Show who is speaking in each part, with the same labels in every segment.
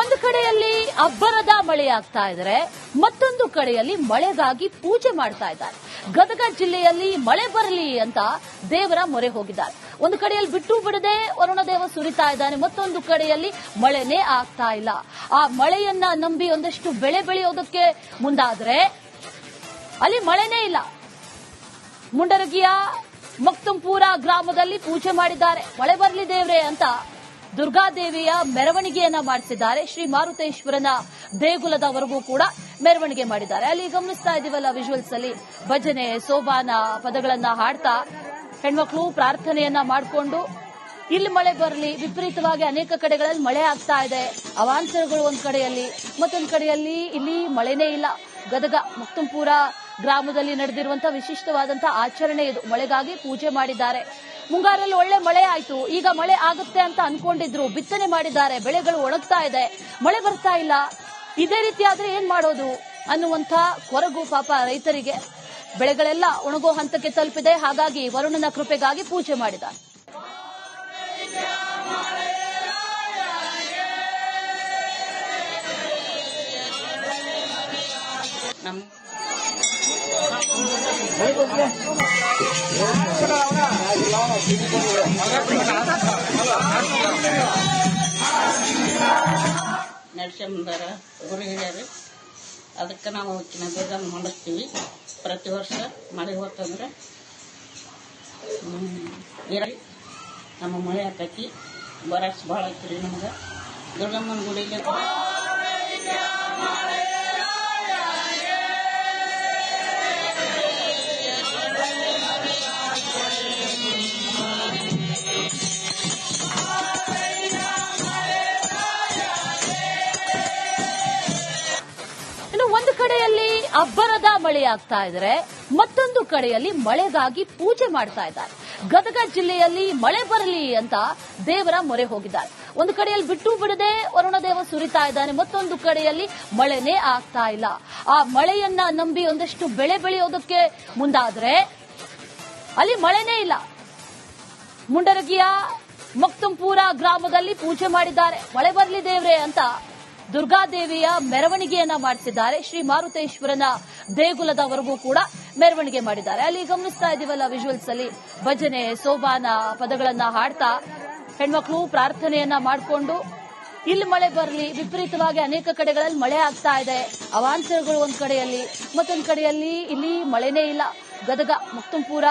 Speaker 1: ಒಂದು ಕಡೆಯಲ್ಲಿ ಅಬ್ಬರದ ಮಳೆಯಾಗ್ತಾ ಇದ್ರೆ, ಮತ್ತೊಂದು ಕಡೆಯಲ್ಲಿ ಮಳೆಗಾಗಿ ಪೂಜೆ ಮಾಡ್ತಾ ಇದ್ದಾರೆ. ಗದಗ ಜಿಲ್ಲೆಯಲ್ಲಿ ಮಳೆ ಬರಲಿ ಅಂತ ದೇವರ ಮೊರೆ ಹೋಗಿದ್ದಾರೆ. ಒಂದು ಕಡೆಯಲ್ಲಿ ಬಿಟ್ಟು ಬಿಡದೆ ವರುಣದೇವ ಸುರಿತಾ ಇದ್ದಾನೆ, ಮತ್ತೊಂದು ಕಡೆಯಲ್ಲಿ ಮಳೆನೇ ಆಗ್ತಾ ಇಲ್ಲ. ಆ ಮಳೆಯನ್ನ ನಂಬಿ ಒಂದಷ್ಟು ಬೆಳೆ ಬೆಳೆಯೋದಕ್ಕೆ ಮುಂದಾದ್ರೆ, ಅಲ್ಲಿ ಮಳೆನೇ ಇಲ್ಲ. ಮುಂಡರಗಿಯ ಮಕ್ತಂಪೂರ ಗ್ರಾಮದಲ್ಲಿ ಪೂಜೆ ಮಾಡಿದ್ದಾರೆ. ಮಳೆ ಬರಲಿ ದೇವ್ರೆ ಅಂತ ದುರ್ಗಾದೇವಿಯ ಮೆರವಣಿಗೆಯನ್ನ ಮಾಡಿಸಿದ್ದಾರೆ. ಶ್ರೀ ಮಾರುತೇಶ್ವರನ ದೇಗುಲದವರೆಗೂ ಕೂಡ ಮೆರವಣಿಗೆ ಮಾಡಿದ್ದಾರೆ. ಅಲ್ಲಿ ಗಮನಿಸ್ತಾ ಇದೀವಲ್ಲ ವಿಜುವಲ್ಸ್ ಅಲ್ಲಿ. ಭಜನೆ, ಸೋಬಾನ ಪದಗಳನ್ನ ಹಾಡ್ತಾ ಹೆಣ್ಮಕ್ಳು ಪ್ರಾರ್ಥನೆಯನ್ನ ಮಾಡಿಕೊಂಡು ಇಲ್ಲಿ ಮಳೆ ಬರಲಿ, ವಿಪರೀತವಾಗಿ ಅನೇಕ ಕಡೆಗಳಲ್ಲಿ ಮಳೆ ಆಗ್ತಾ ಇದೆ. ಅವಾಂತರಗಳು ಒಂದ್ ಕಡೆಯಲ್ಲಿ, ಮತ್ತೊಂದು ಕಡೆಯಲ್ಲಿ ಇಲ್ಲಿ ಮಳೆನೇ ಇಲ್ಲ. ಗದಗ, ಮುಕ್ತಂಪುರ ಗ್ರಾಮದಲ್ಲಿ ನಡೆದಿರುವಂತಹ ವಿಶಿಷ್ಟವಾದಂತಹ ಆಚರಣೆ ಇದು. ಮಳೆಗಾಗಿ ಪೂಜೆ ಮಾಡಿದ್ದಾರೆ. ಮುಂಗಾರಲ್ಲಿ ಒಳ್ಳೆ ಮಳೆ ಆಯ್ತು. ಈಗ ಮಳೆ ಆಗುತ್ತೆ ಅಂತ ಅನ್ಕೊಂಡಿದ್ರು. ಬಿತ್ತನೆ ಮಾಡಿದ್ದಾರೆ. ಬೆಳೆಗಳು ಒಣಗ್ತಾ ಇದೆ. ಮಳೆ ಬರ್ತಾ ಇಲ್ಲ. ಇದೇ ರೀತಿ ಆದ್ರೆ ಏನ್ ಮಾಡೋದು? ಅನ್ನುವಂತ ಕೊರಗು ಪಾಪ ರೈತರಿಗೆ. ಬೆಳೆಗಳೆಲ್ಲ ಒಣಗೋ ಹಂತಕ್ಕೆ ತಲುಪಿದೆ. ಹಾಗಾಗಿ ವರುಣನ ಕೃಪೆಗಾಗಿ ಪೂಜೆ ಮಾಡಿದ
Speaker 2: ನಮ್ಮ ನರಸಿಂಹರ ಗುರು ಹಿರಿಯರು, ಅದಕ್ಕೆ ನಾವು ಅವಕ್ಕಿನ ಬೇಗ ಮಾಡಿಸ್ತೀವಿ. ಪ್ರತಿ ವರ್ಷ ಮಳೆ ಹೋತಂದ್ರೆ ಇರಲಿ ನಮ್ಮ ಮಳೆ ಆಕೈತಿ. ಬರಸ್ ಭಾಳ ಐತ್ರಿ ನಮ್ಗೆ. ದುರ್ಗಮ್ಮನ ಗುಡಿಗೆ
Speaker 1: ಒಂದು ಕಡೆಯಲ್ಲಿ ಅಬ್ಬರದ ಮಳೆ ಆಗ್ತಾ ಇದ್ರೆ, ಮತ್ತೊಂದು ಕಡೆಯಲ್ಲಿ ಮಳೆಗಾಗಿ ಪೂಜೆ ಮಾಡ್ತಾ ಇದ್ದಾರೆ. ಗದಗ ಜಿಲ್ಲೆಯಲ್ಲಿ ಮಳೆ ಬರಲಿ ಅಂತ ದೇವರ ಮೊರೆ ಹೋಗಿದ್ದಾರೆ. ಒಂದು ಕಡೆಯಲ್ಲಿ ಬಿಟ್ಟು ಬಿಡದೆ ವರುಣದೇವ ಸುರಿತಾ ಇದ್ದಾನೆ, ಮತ್ತೊಂದು ಕಡೆಯಲ್ಲಿ ಮಳೆನೇ ಆಗ್ತಾ ಇಲ್ಲ. ಆ ಮಳೆಯನ್ನ ನಂಬಿ ಒಂದಷ್ಟು ಬೆಳೆ ಬೆಳೆಯೋದಕ್ಕೆ ಮುಂದಾದ್ರೆ, ಅಲ್ಲಿ ಮಳೆನೇ ಇಲ್ಲ. ಮುಂಡರಗಿಯ ಮಕ್ತಂಪೂರ ಗ್ರಾಮದಲ್ಲಿ ಪೂಜೆ ಮಾಡಿದ್ದಾರೆ. ಮಳೆ ಬರಲಿ ದೇವ್ರೆ ಅಂತ ದುರ್ಗಾದೇವಿಯ ಮೆರವಣಿಗೆಯನ್ನ ಮಾಡ್ತಿದ್ದಾರೆ. ಶ್ರೀ ಮಾರುತೇಶ್ವರನ ದೇಗುಲದವರೆಗೂ ಕೂಡ ಮೆರವಣಿಗೆ ಮಾಡಿದ್ದಾರೆ. ಅಲ್ಲಿ ಗಮನಿಸ್ತಾ ಇದೀವಲ್ಲ ವಿಜುವಲ್ಸ್ ಅಲ್ಲಿ. ಭಜನೆ, ಸೋಬಾನ ಪದಗಳನ್ನ ಹಾಡ್ತಾ ಹೆಣ್ಮಕ್ಳು ಪ್ರಾರ್ಥನೆಯನ್ನ ಮಾಡಿಕೊಂಡು ಇಲ್ಲಿ ಮಳೆ ಬರಲಿ. ವಿಪರೀತವಾಗಿ ಅನೇಕ ಕಡೆಗಳಲ್ಲಿ ಮಳೆ ಆಗ್ತಾ ಇದೆ. ಅವಾಂತರಗಳು ಒಂದ್ ಕಡೆಯಲ್ಲಿ, ಮತ್ತೊಂದ್ ಕಡೆಯಲ್ಲಿ ಇಲ್ಲಿ ಮಳೆನೇ ಇಲ್ಲ. ಗದಗ, ಮುಕ್ತಂಪುರ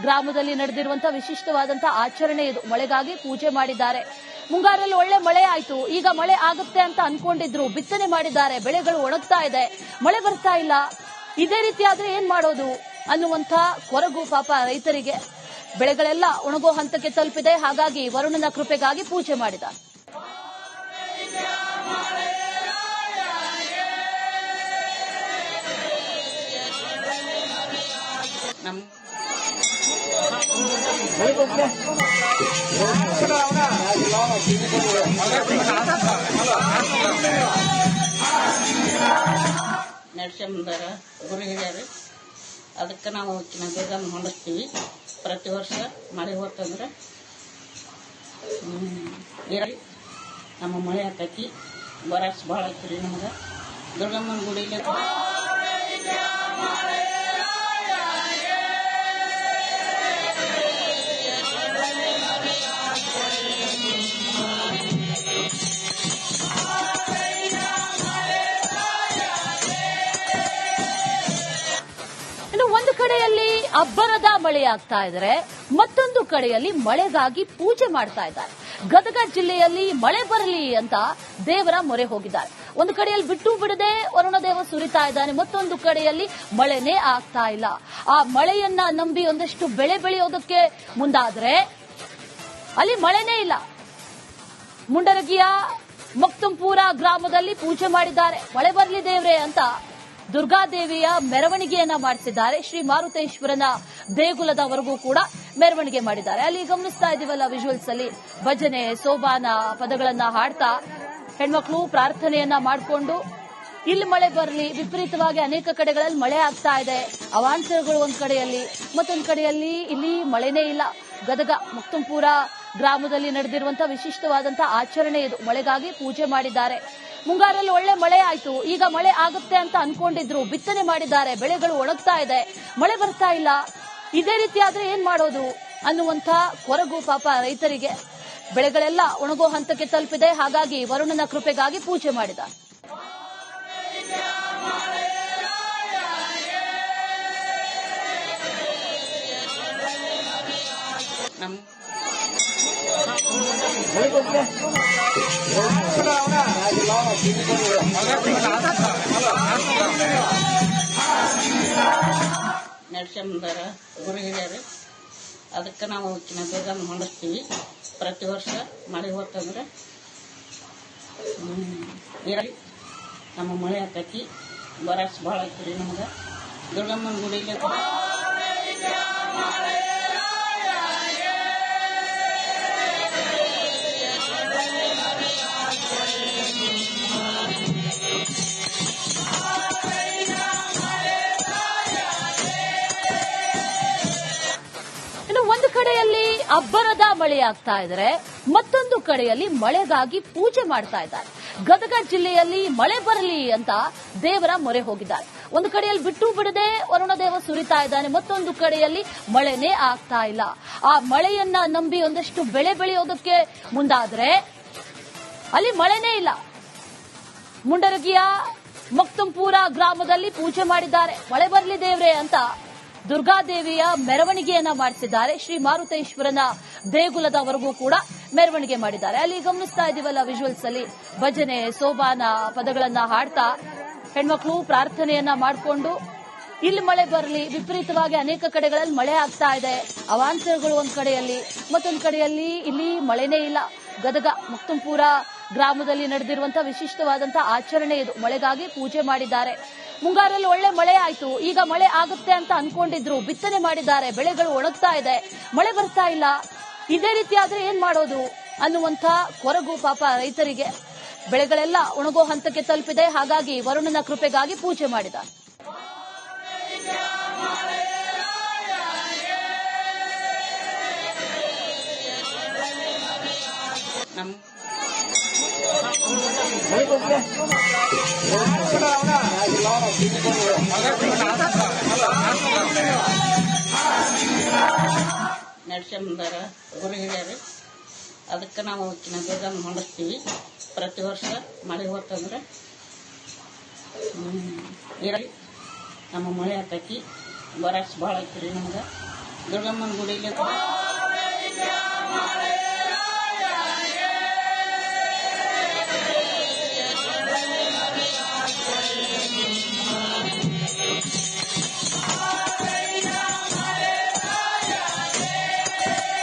Speaker 1: ಗ್ರಾಮದಲ್ಲಿ ನಡೆದಿರುವಂತಹ ವಿಶಿಷ್ಟವಾದಂತಹ ಆಚರಣೆ ಇದು. ಮಳೆಗಾಗಿ ಪೂಜೆ ಮಾಡಿದ್ದಾರೆ. ಮುಂಗಾರಲ್ಲಿ ಒಳ್ಳೆ ಮಳೆ ಆಯ್ತು. ಈಗ ಮಳೆ ಆಗುತ್ತೆ ಅಂತ ಅನ್ಕೊಂಡಿದ್ರು. ಬಿತ್ತನೆ ಮಾಡಿದ್ದಾರೆ. ಬೆಳೆಗಳು ಒಣಗ್ತಾ ಇದೆ. ಮಳೆ ಬರ್ತಾ ಇಲ್ಲ. ಇದೇ ರೀತಿ ಆದ್ರೆ ಏನ್ ಮಾಡೋದು? ಅನ್ನುವಂತ ಕೊರಗು ಪಾಪ ರೈತರಿಗೆ. ಬೆಳೆಗಳೆಲ್ಲ ಒಣಗೋ ಹಂತಕ್ಕೆ ತಲುಪಿದೆ. ಹಾಗಾಗಿ ವರುಣನ ಕೃಪೆಗಾಗಿ ಪೂಜೆ ಮಾಡಿದ
Speaker 2: ನಮ್ಮ ನರಸಿಂಹರ ಗುರು ಹಿರಿಯರು. ಅದಕ್ಕೆ ನಾವು ಅವಕ್ಕಿನ ಬೇಗನ ಮಾಡಿಸ್ತೀವಿ ಪ್ರತಿ ವರ್ಷ ಮಳೆ ಹೋತಂದ್ರೆ ನಮ್ಮ ಮಳೆ ಆಕೈತಿ. ಬರಸ್ ಭಾಳ ಐತ್ರಿ ನಮ್ಗೆ. ದುರ್ಗಮ್ಮನ ಗುಡಿಗೆ
Speaker 1: ಕಡೆಯಲ್ಲಿ ಅಬ್ಬರದ ಮಳೆ ಆಗ್ತಾ ಇದ್ರೆ ಮತ್ತೊಂದು ಕಡೆಯಲ್ಲಿ ಮಳೆಗಾಗಿ ಪೂಜೆ ಮಾಡ್ತಾ ಇದ್ದಾರೆ. ಗದಗ ಜಿಲ್ಲೆಯಲ್ಲಿ ಮಳೆ ಬರಲಿ ಅಂತ ದೇವರ ಮೊರೆ ಹೋಗಿದ್ದಾರೆ. ಒಂದು ಕಡೆಯಲ್ಲಿ ಬಿಟ್ಟು ಬಿಡದೆ ವರುಣದೇವ ಸುರಿತಾ ಇದ್ದಾನೆ. ಮತ್ತೊಂದು ಕಡೆಯಲ್ಲಿ ಮಳೆನೇ ಆಗ್ತಾ ಇಲ್ಲ. ಆ ಮಳೆಯನ್ನ ನಂಬಿ ಒಂದಷ್ಟು ಬೆಳೆ ಬೆಳೆಯೋದಕ್ಕೆ ಮುಂದಾದ್ರೆ ಅಲ್ಲಿ ಮಳೆನೇ ಇಲ್ಲ. ಮುಂಡರಗಿಯ ಮಕ್ತಂಪೂರ ಗ್ರಾಮದಲ್ಲಿ ಪೂಜೆ ಮಾಡಿದ್ದಾರೆ. ಮಳೆ ಬರಲಿ ದೇವ್ರೆ ಅಂತ ದುರ್ಗಾದೇವಿಯ ಮೆರವಣಿಗೆಯನ್ನ ಮಾಡಿಸಿದ್ದಾರೆ. ಶ್ರೀ ಮಾರುತೇಶ್ವರನ ದೇಗುಲದವರೆಗೂ ಕೂಡ ಮೆರವಣಿಗೆ ಮಾಡಿದ್ದಾರೆ. ಅಲ್ಲಿ ಗಮನಿಸ್ತಾ ಇದೀವಲ್ಲ ವಿಜುವಲ್ಸ್ ಅಲ್ಲಿ. ಭಜನೆ, ಸೋಬಾನ ಪದಗಳನ್ನ ಹಾಡ್ತಾ ಹೆಣ್ಮಕ್ಳು ಪ್ರಾರ್ಥನೆಯನ್ನ ಮಾಡಿಕೊಂಡು, ಇಲ್ಲಿ ಮಳೆ ಬರಲಿ, ವಿಪರೀತವಾಗಿ ಅನೇಕ ಕಡೆಗಳಲ್ಲಿ ಮಳೆ ಆಗ್ತಾ ಇದೆ. ಅವಾಂತರಗಳು ಒಂದ್ ಕಡೆಯಲ್ಲಿ, ಮತ್ತೊಂದು ಕಡೆಯಲ್ಲಿ ಇಲ್ಲಿ ಮಳೆನೇ ಇಲ್ಲ. ಗದಗ, ಮುಕ್ತಂಪುರ ಗ್ರಾಮದಲ್ಲಿ ನಡೆದಿರುವಂತಹ ವಿಶಿಷ್ಟವಾದಂತಹ ಆಚರಣೆ ಇದು. ಮಳೆಗಾಗಿ ಪೂಜೆ ಮಾಡಿದ್ದಾರೆ. ಮುಂಗಾರಲ್ಲಿ ಒಳ್ಳೆ ಮಳೆ ಆಯ್ತು. ಈಗ ಮಳೆ ಆಗುತ್ತೆ ಅಂತ ಅನ್ಕೊಂಡಿದ್ರು. ಬಿತ್ತನೆ ಮಾಡಿದ್ದಾರೆ. ಬೆಳೆಗಳು ಒಣಗ್ತಾ ಇದೆ. ಮಳೆ ಬರ್ತಾ ಇಲ್ಲ. ಇದೇ ರೀತಿ ಆದ್ರೆ ಏನ್ ಮಾಡೋದು? ಅನ್ನುವಂತ ಕೊರಗು ಪಾಪ ರೈತರಿಗೆ. ಬೆಳೆಗಳೆಲ್ಲ ಒಣಗೋ ಹಂತಕ್ಕೆ ತಲುಪಿದೆ. ಹಾಗಾಗಿ ವರುಣನ ಕೃಪೆಗಾಗಿ ಪೂಜೆ ಮಾಡಿದ
Speaker 2: ನಮ್ಮ ನರಸಿಂಹರ ಗುರು ಹಿರಿಯರು ಅದಕ್ಕೆ ನಾವು ಹೆಚ್ಚಿನ ಬೇಗ ಹೊಂದಿಸ್ತೀವಿ ಪ್ರತಿ ವರ್ಷ ಮಳೆ ಹೋತಂದ್ರೆ ನಮ್ಮ ಮಳೆ ಹಾಕತಿ ಬರಸ್ ಭಾಳ ಐತ್ರಿ ನಮ್ಗೆ. ದುರ್ಗಮ್ಮನ ಗುಡಿಗೆ
Speaker 1: ಅಬ್ಬರದ ಮಳೆಯಾಗ್ತಾ ಇದ್ರೆ ಮತ್ತೊಂದು ಕಡೆಯಲ್ಲಿ ಮಳೆಗಾಗಿ ಪೂಜೆ ಮಾಡ್ತಾ ಇದ್ದಾರೆ. ಗದಗ ಜಿಲ್ಲೆಯಲ್ಲಿ ಮಳೆ ಬರಲಿ ಅಂತ ದೇವರ ಮೊರೆ ಹೋಗಿದ್ದಾರೆ. ಒಂದು ಕಡೆಯಲ್ಲಿ ಬಿಟ್ಟು ಬಿಡದೆ ವರುಣದೇವ ಸುರಿತಾ ಇದ್ದಾನೆ. ಮತ್ತೊಂದು ಕಡೆಯಲ್ಲಿ ಮಳೆನೇ ಆಗ್ತಾ ಇಲ್ಲ. ಆ ಮಳೆಯನ್ನ ನಂಬಿ ಒಂದಷ್ಟು ಬೆಳೆ ಬೆಳೆಯೋದಕ್ಕೆ ಮುಂದಾದ್ರೆ ಅಲ್ಲಿ ಮಳೆನೇ ಇಲ್ಲ. ಮುಂಡರಗಿಯ ಮಕ್ತಂಪೂರ ಗ್ರಾಮದಲ್ಲಿ ಪೂಜೆ ಮಾಡಿದ್ದಾರೆ. ಮಳೆ ಬರಲಿ ದೇವ್ರೆ ಅಂತ ದುರ್ಗಾದೇವಿಯ ಮೆರವಣಿಗೆಯನ್ನ ಮಾಡಿಸಿದ್ದಾರೆ. ಶ್ರೀ ಮಾರುತೇಶ್ವರನ ದೇಗುಲದವರೆಗೂ ಕೂಡ ಮೆರವಣಿಗೆ ಮಾಡಿದ್ದಾರೆ. ಅಲ್ಲಿ ಗಮನಿಸ್ತಾ ಇದೀವಲ್ಲ ವಿಜುವಲ್ಸ್ ಅಲ್ಲಿ. ಭಜನೆ, ಸೋಬಾನ ಪದಗಳನ್ನ ಹಾಡ್ತಾ ಹೆಣ್ಮಕ್ಳು ಪ್ರಾರ್ಥನೆಯನ್ನ ಮಾಡಿಕೊಂಡು ಇಲ್ಲಿ ಮಳೆ ಬರಲಿ. ವಿಪರೀತವಾಗಿ ಅನೇಕ ಕಡೆಗಳಲ್ಲಿ ಮಳೆ ಆಗ್ತಾ ಇದೆ. ಅವಾಂತರಗಳು ಒಂದ್ ಕಡೆಯಲ್ಲಿ, ಮತ್ತೊಂದು ಕಡೆಯಲ್ಲಿ ಇಲ್ಲಿ ಮಳೆನೇ ಇಲ್ಲ. ಗದಗ, ಮುಕ್ತಂಪುರ ಗ್ರಾಮದಲ್ಲಿ ನಡೆದಿರುವಂತಹ ವಿಶಿಷ್ಟವಾದಂತಹ ಆಚರಣೆ ಇದು. ಮಳೆಗಾಗಿ ಪೂಜೆ ಮಾಡಿದ್ದಾರೆ. ಮುಂಗಾರಲ್ಲಿ ಒಳ್ಳೆ ಮಳೆ ಆಯ್ತು. ಈಗ ಮಳೆ ಆಗುತ್ತೆ ಅಂತ ಅನ್ಕೊಂಡಿದ್ರು. ಬಿತ್ತನೆ ಮಾಡಿದ್ದಾರೆ. ಬೆಳೆಗಳು ಒಣಗ್ತಾ ಇದೆ. ಮಳೆ ಬರ್ತಾ ಇಲ್ಲ. ಇದೇ ರೀತಿ ಆದ್ರೆ ಏನ್ ಮಾಡೋದು? ಅನ್ನುವಂತ ಕೊರಗು ಪಾಪ ರೈತರಿಗೆ. ಬೆಳೆಗಳೆಲ್ಲ ಒಣಗೋ ಹಂತಕ್ಕೆ ತಲುಪಿದೆ. ಹಾಗಾಗಿ ವರುಣನ ಕೃಪೆಗಾಗಿ ಪೂಜೆ ಮಾಡಿದ
Speaker 2: ನಮ್ಮ ನರಸಿಂಹರ ಗುರು ಹಿರಿಯರು ಅದಕ್ಕೆ ನಾವು ಅವಕ್ಕಿನ ಬೇಗ ಮಾಡಿಸ್ತೀವಿ ಪ್ರತಿ ವರ್ಷ ಮಳೆ ಹೋತಂದ್ರೆ ಇರಲಿ. ನಮ್ಮ ಮಳೆ ಹಾಕಿ ಬರಸ್ ಭಾಳ ಐತ್ರಿ ನಮ್ಗೆ. ದುರ್ಗಮ್ಮನ ಗುಡಿಗೆ